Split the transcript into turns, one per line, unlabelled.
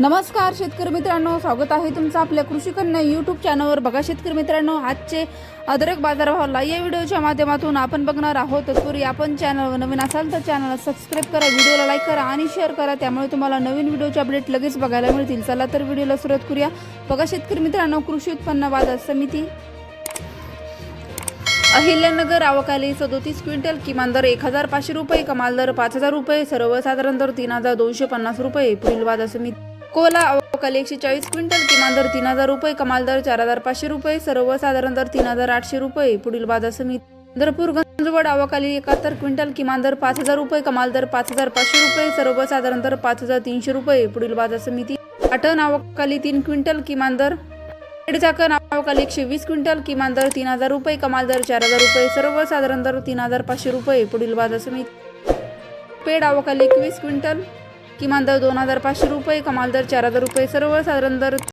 नमस्कार शेतकरी मित्रांनो. स्वागत आहे तुमचं आपल्या कृषी कन्या यूट्यूब चॅनलवर बघा शेतकरी मित्रांनो आजचे अदरक बाजारभावाला या व्हिडिओच्या माध्यमातून आपण बघणार आहोत. तत्पूर्वी आपण चॅनलवर नवीन असाल तर चॅनलला सबस्क्राईब करा व्हिडिओला लाईक करा आणि शेअर करा. त्यामुळे तुम्हाला नवीन व्हिडिओचे अपडेट लगेच बघायला मिळतील. चला तर व्हिडिओला सुरुवात करूया. बघा शेतकरी मित्रांनो कृषी उत्पन्न बाजार समिती अहिल्यानगर आवकाली सदोतीस क्विंटल किमान दर एक हजार पाचशे रुपये कमाल दर पाच हजार रुपये सर्वसाधारण दर तीन हजार दोनशे पन्नास रुपये. पुढील बाजार समिती कोला अवकाल एकशे चाळीस क्विंटल किमान दर तीन हजार रुपये कमाल दर चार हजार पाचशे रुपये सर्वसाधारण दर तीन हजार आठशे रुपये. पुढील बाजार समिती दरपूर गंजवड अवकाली एकाहत्तर क्विंटल किमान दर पाच हजार रुपये कमाल दर पाच हजार पाचशे रुपये सर्वसाधारण दर पाच हजार तीनशे रुपये. पुढील बाजार समिती पाटण अवकाली तीन क्विंटल किमान दर चाकण अवकाली एकशे वीस क्विंटल किमान दर तीन हजार रुपये कमाल दर चार हजार रुपये सर्वसाधारण दर तीन हजार पाचशे रुपये. पुढील बाजार समिती पेड अवकाली एकवीस क्विंटल किमान दर दोन हजार पाचशे रुपये कमाल दर चार हजार रुपये सर्वसाधारण दर